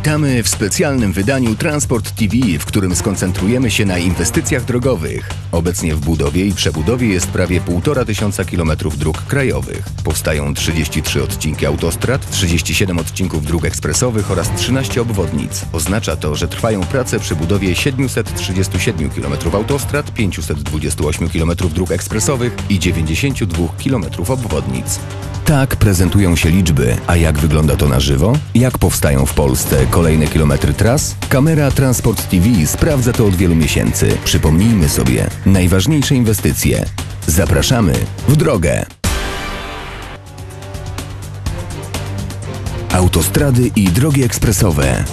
Witamy w specjalnym wydaniu Transport TV, w którym skoncentrujemy się na inwestycjach drogowych. Obecnie w budowie i przebudowie jest prawie 1,5 tysiąca kilometrów dróg krajowych. Powstają 33 odcinki autostrad, 37 odcinków dróg ekspresowych oraz 13 obwodnic. Oznacza to, że trwają prace przy budowie 737 km autostrad, 528 km dróg ekspresowych i 92 km obwodnic. Tak prezentują się liczby, a jak wygląda to na żywo? Jak powstają w Polsce kolejne kilometry tras? Kamera Transport TV sprawdza to od wielu miesięcy. Przypomnijmy sobie najważniejsze inwestycje. Zapraszamy w drogę. Autostrady i drogi ekspresowe.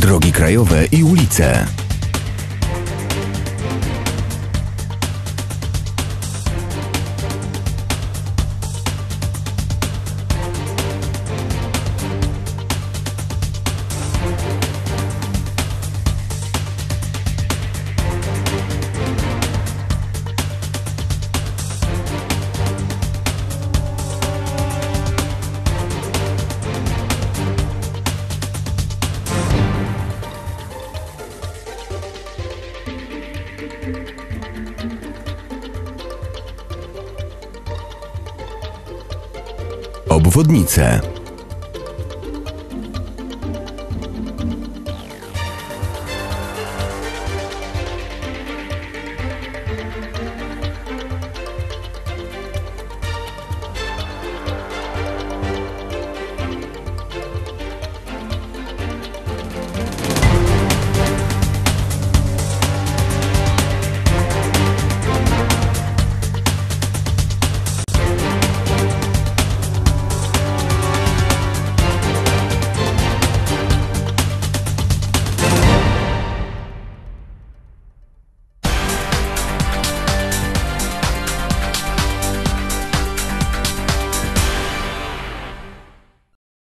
Drogi krajowe i ulice. Obwodnice.